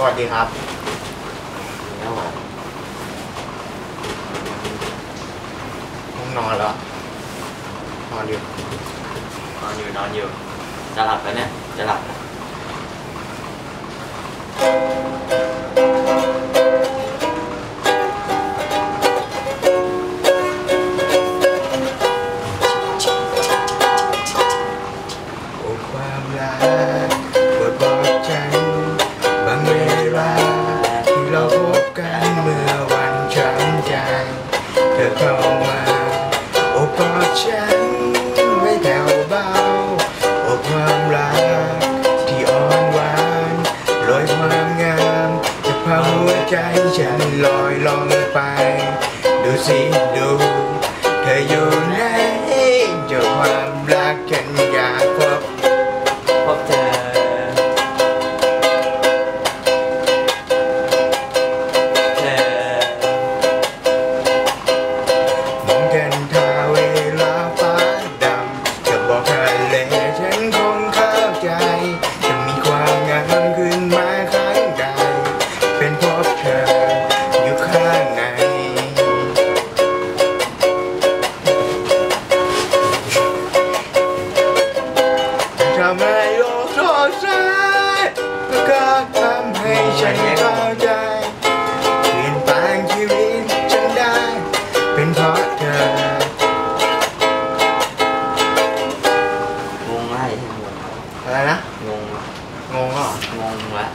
สวัสดีครับแล้วอะห้องนอนแล้วนอนอยู่นอนอยู่นอนอยู่จะหลับแล้วเนี่ยจะหลับแล้วโอ้ความรัก ธอเข้ามาโอ้กอดฉันไม่แผ่วเบาโอ้ความรักที่อ่อนหวานลอยความงามจะพาหัวใจฉันลอยลองไป ดูสิดู เธออยู่ไหน มันขึ้นมาข้างใดเป็นเพราะเธออยู่ข้างในทำให้โลกสดใสแล้วก็ทำให้ฉันเข้าใจเปลี่ยนแปลงชีวิตฉันได้ เป็นเพราะเธอวงง่ายอะไรนะงง งงเหรองงวะ